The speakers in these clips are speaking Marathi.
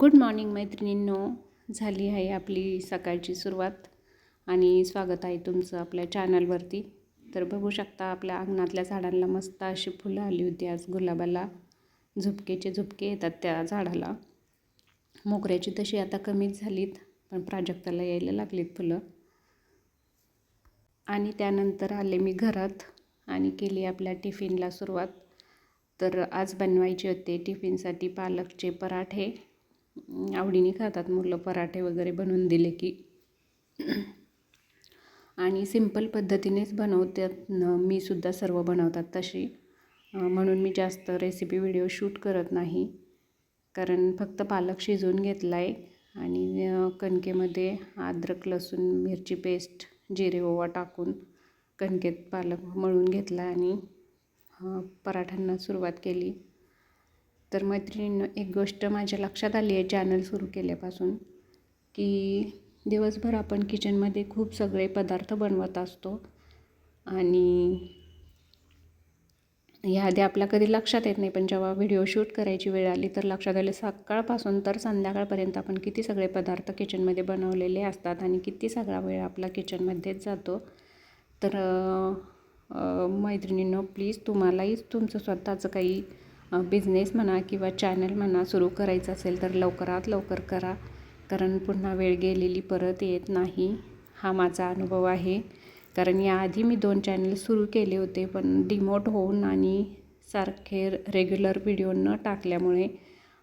गुड मॉर्निंग मैत्रिणींनो. झाली आहे आपली सकाळची सुरुवात आणि स्वागत आहे तुमचं आपल्या चॅनलवरती. तर बघू शकता आपल्या अंगणातल्या झाडांना मस्त अशी फुलं आली होती आज गुलाबाला. झुपकेचे झुपके येतात त्या झाडाला. मोगऱ्याची तशी आता कमीच झालीत पण प्राजक्ताला यायला लागलीत फुलं. आणि त्यानंतर आले मी घरात आणि केली आपल्या टिफिनला सुरुवात. तर आज बनवायचे होते टिफिनसाठी पालकचे पराठे. आवडीने खातात. मुलं पराठे वगैरे बनवून दिले की. आणि सिंपल पद्धतीनेच बनवतात. मी सुद्धा सर्व बनवतात तशी. म्हणून मी जास्त रेसिपी व्हिडिओ शूट करत नाही. कारण फक्त पालक शिजवून घेतला आहे आणि कणकेमध्ये अद्रक लसूण मिरची पेस्ट जिरे ओवा टाकून कणकेत पालक मळून घेतला आणि पराठ्यांना सुरुवात केली. तर मैत्रिणींनो एक गोष्ट माझ्या लक्षात आली आहे चॅनल सुरू केल्यापासून की दिवसभर आपण किचनमध्ये खूप सगळे पदार्थ बनवत असतो. आणि ह्या आपल्या कधी लक्षात येत नाही पण जेव्हा व्हिडिओ शूट करायची वेळ आली तर लक्षात आले सकाळपासून तर संध्याकाळपर्यंत आपण किती सगळे पदार्थ किचनमध्ये बनवलेले असतात आणि किती सगळा वेळ आपला किचनमध्येच जातो. तर मैत्रिणींनो प्लीज तुम्हालाही तुमचं स्वतःचं काही बिझनेस म्हणा किंवा चॅनल म्हणा सुरू करायचं असेल तर लवकरात लवकर करा. कारण पुन्हा वेळ गेलेली परत येत नाही. हा माझा अनुभव आहे. कारण याआधी मी दोन चॅनल सुरू केले होते पण डिमोट होऊन आणि सारखे रेग्युलर व्हिडिओ न टाकल्यामुळे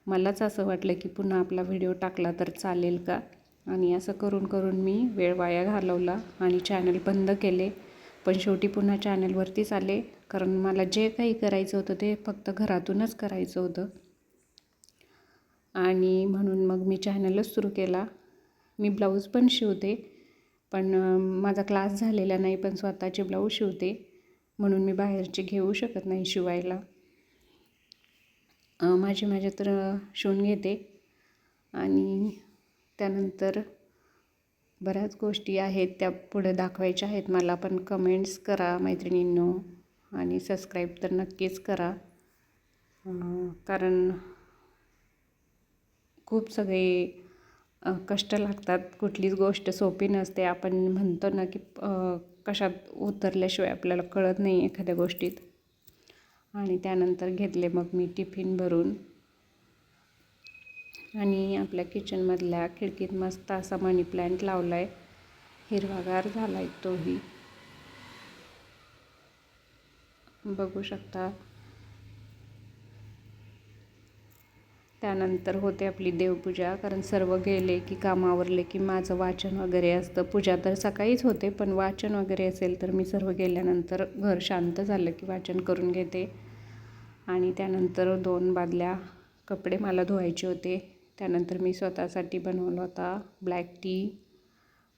मलाच असं वाटलं की पुन्हा आपला व्हिडिओ टाकला तर चालेल का? आणि असं करून करून मी वेळ वाया घालवला आणि चॅनल बंद केले. पण शेवटी पुन्हा चॅनलवरतीच आले कारण मला जे काही करायचं होतं ते फक्त घरातूनच करायचं होतं. आणि म्हणून मग मी चॅनलच सुरू केला. मी ब्लाऊज पण शिवते. पण माझा क्लास झालेला नाही पण स्वतःचे ब्लाऊज शिवते. म्हणून मी बाहेरचे घेऊ शकत नाही शिवायला. माझे माझे तर शिवून घेते. आणि त्यानंतर बऱ्याच गोष्टी आहेत त्या पुढे दाखवायच्या आहेत. मला पण कमेंट्स करा मैत्रिणींनो आणि सबस्क्राईब तर नक्कीच करा. कारण खूप सगळे कष्ट लागतात. कुठलीच गोष्ट सोपी नसते. आपण म्हणतो ना की कशात उतरल्याशिवाय आपल्याला कळत नाही एखाद्या गोष्टीत. आणि त्यानंतर घेतले मग मी टिफिन भरून. आणि आपल्या किचनमधल्या खिडकीत मस्त असा मनी प्लांट लावला आहे हिरवागार झाला आहे तोही. बघू शकता. त्यानंतर होते आपली देवपूजा कारण सर्व गेले की कामावरले की माझं वाचन वगैरे असतं. पूजा तर सकाळीच होते पण वाचन वगैरे असेल तर मी सर्व गेल्यानंतर घर शांत झालं की वाचन करून घेते. आणि त्यानंतर दोन बादल्या कपडे मला धुवायचे होते. त्यानंतर मी स्वतःसाठी बनवला होता ब्लॅक टी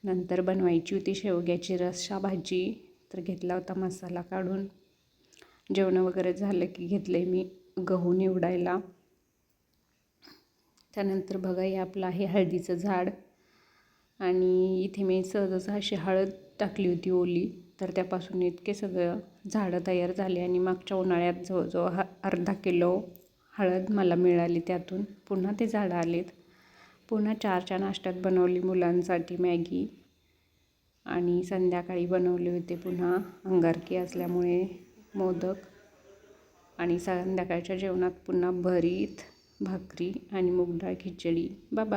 नंतर बनवायची होती शेवग्याची रस्सा भाजी तर घेतला होता मसाला काढून. जेवण वगैरे झालं की घेतलं मी गहू निवडायला. त्यानंतर बघा हे आपलं आहे हळदीचं झाड. आणि इथे मी सहजच अशी हळद टाकली होती ओली. तर त्यापासून इतके सगळं झाडं तयार झाले आणि मागच्या उन्हाळ्यात जवळजवळ अर्धा किलो हळद मला मिळाली त्यातून. पुन्हा ते झाडं आलेत. पुन्हा चारच्या नाश्त्यात बनवली मुलांसाठी मॅगी आणि संध्याकाळी बनवले होते पुन्हा. अंगारकी असल्यामुळे मोदक आणि संध्याकाळच्या जेवणात पुन्हा भरीत भाकरी आणि मूग डाळ खिचडी. बाबा